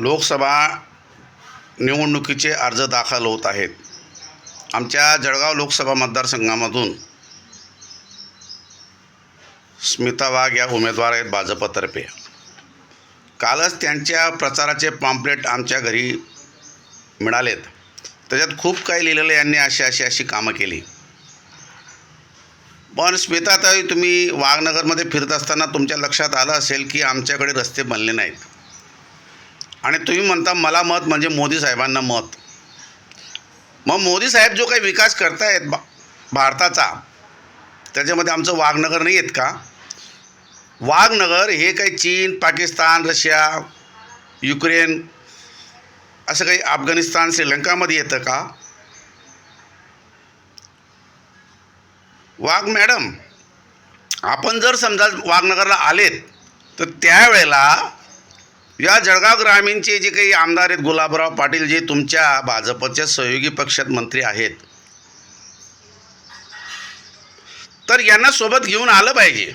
लोकसभा निवडणुकीचे अर्ज दाखल होत आहेत. आमच्या जळगाव लोकसभा मतदारसंघामधून स्मिता वाघ या उमेदवार आहेत भाजपतर्फे. कालच त्यांच्या प्रचाराचे पॉम्पलेट आमच्या घरी मिळालेत. त्याच्यात खूप काही लिहिलेलं यांनी अशी अशी अशी कामं केली. पण स्मिताताई तुम्ही वाघनगरमध्ये फिरत असताना तुमच्या लक्षात आलं असेल की आमच्याकडे रस्ते बनले नाहीत. आणि तुम्ही म्हणता मला मत म्हणजे मोदी साहेबांना मत. मग मोदी साहेब जो काही विकास करतायत भा भारताचा त्याच्यामध्ये आमचं वाघनगर नाही आहेत का? वाघनगर हे काही चीन पाकिस्तान रशिया युक्रेन असं काही अफगाणिस्तान श्रीलंकामध्ये येतं का? वाघ मॅडम आपण जर समजा वाघनगरला आलेत तर त्यावेळेला या जळगाव ग्रामीणचे जे काही आमदार आहेत गुलाबराव पाटील जे तुमच्या भाजपच्या सहयोगी पक्षात मंत्री आहेत. तर यांना सोबत घेऊन आलं पाहिजे.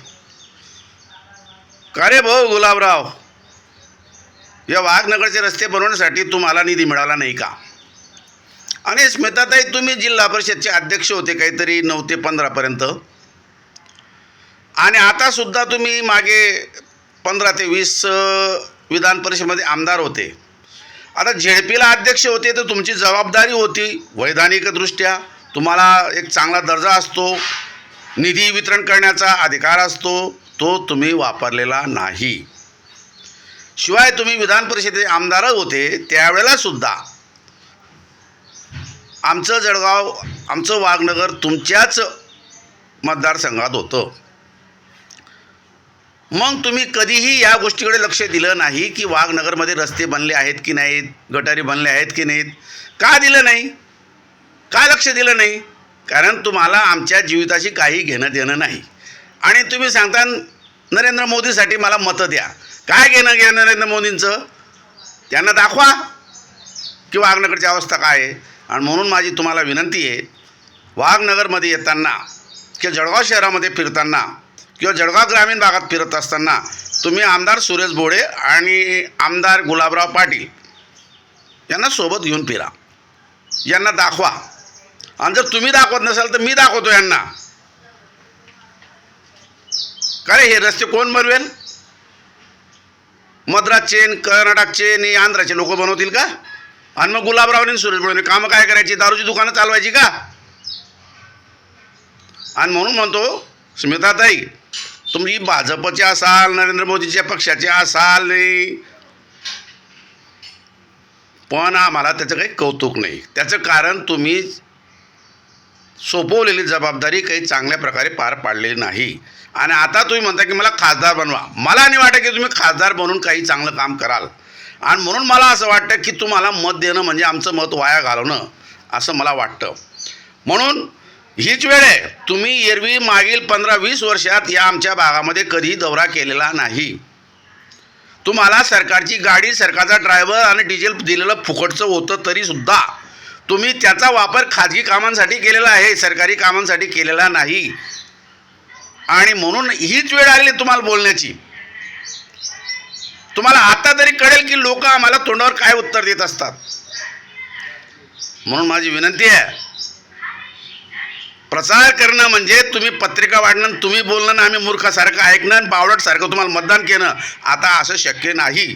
का रे भाऊ गुलाबराव? या वाघनगरचे रस्ते बनवण्यासाठी तुम्हाला निधी मिळाला नाही का? आणि स्मिताताई तुम्ही जिल्हा परिषदचे अध्यक्ष होते काहीतरी नऊ ते पंधरापर्यंत आणि आतासुद्धा तुम्ही मागे पंधरा ते वीस विधान परिषदेमध्ये आमदार होते. आता झेडपीला अध्यक्ष होते तर तुमची जबाबदारी होती वैधानिकदृष्ट्या. तुम्हाला एक चांगला दर्जा असतो. निधी वितरण करण्याचा अधिकार असतो. तो तुम्ही वापरलेला नाही. शिवाय तुम्ही विधान परिषदेचे आमदार होते त्यावेळेला सुद्धा. आमचं जळगाव आमचं वाघनगर तुमच्याच मतदारसंघात होतं. मग तुम्ही कधीही या गोष्टीकडे लक्ष दिलं नाही की वाघनगरमध्ये रस्ते बनले आहेत की नाहीत गटारी बनले आहेत की नाहीत? का दिलं नाही? का लक्ष दिलं नाही? कारण तुम्हाला आमच्या जीविताशी काही घेणं देणं नाही. आणि तुम्ही सांगता नरेंद्र मोदीसाठी मला मतं द्या. काय घेणं घ्या नरेंद्र मोदींचं? त्यांना दाखवा की वाघनगरची अवस्था काय आहे. आणि म्हणून माझी तुम्हाला विनंती आहे वाघनगरमध्ये येताना किंवा जळगाव शहरामध्ये फिरताना किंवा जळगाव ग्रामीण भागात फिरत असताना तुम्ही आमदार सुरेश भोळे आणि आमदार गुलाबराव पाटील यांना सोबत घेऊन फिरा. यांना दाखवा. आणि जर तुम्ही दाखवत नसाल तर मी दाखवतो यांना. काय हे रस्ते कोण बनवेल मद्रासचे कर्नाटकचे आणि आंध्राचे लोक बनवतील का? आणि मग गुलाबरावने आणि सुरेश भोळे कामं काय करायची? दारूची दुकानं चालवायची का? आणि म्हणून म्हणतो स्मिताताई तुम्ही भाजपचे असाल नरेंद्र मोदीच्या पक्षाचे असाल नाही. पण आम्हाला त्याचं काही कौतुक नाही. त्याचं कारण तुम्ही सोपवलेली जबाबदारी काही चांगल्या प्रकारे पार पाडलेली नाही. आणि आता तुम्ही म्हणता की मला खासदार बनवा. मला नाही वाटत की तुम्ही खासदार बनून काही चांगलं काम कराल. आणि म्हणून मला असं वाटतं की तुम्हाला मत देणं म्हणजे आमचं मत वाया घालवणं असं मला वाटतं. म्हणून हीच वेळ आहे. तुम्ही एरवी मागील पंधरा वीस वर्षात या आमच्या भागामध्ये कधीही दौरा केलेला नाही. तुम्हाला सरकारची गाडी सरकारचा ड्रायव्हर आणि डिझेल दिलेलं फुकटचं होतं तरीसुद्धा तुम्ही त्याचा वापर खाजगी कामांसाठी केलेला आहे सरकारी कामांसाठी केलेला नाही. आणि म्हणून हीच वेळ आलेली आहे तुम्हाला बोलण्याची. तुम्हाला आता तरी कळेल की लोक आम्हाला तोंडावर काय उत्तर देत असतात. म्हणून माझी विनंती आहे प्रचार करणं म्हणजे तुम्ही पत्रिका वाढणं तुम्ही बोलणं आम्ही मूर्खासारखं ऐकणं आणि बावळटसारखं तुम्हाला मतदान केलं. आता असं शक्य नाही.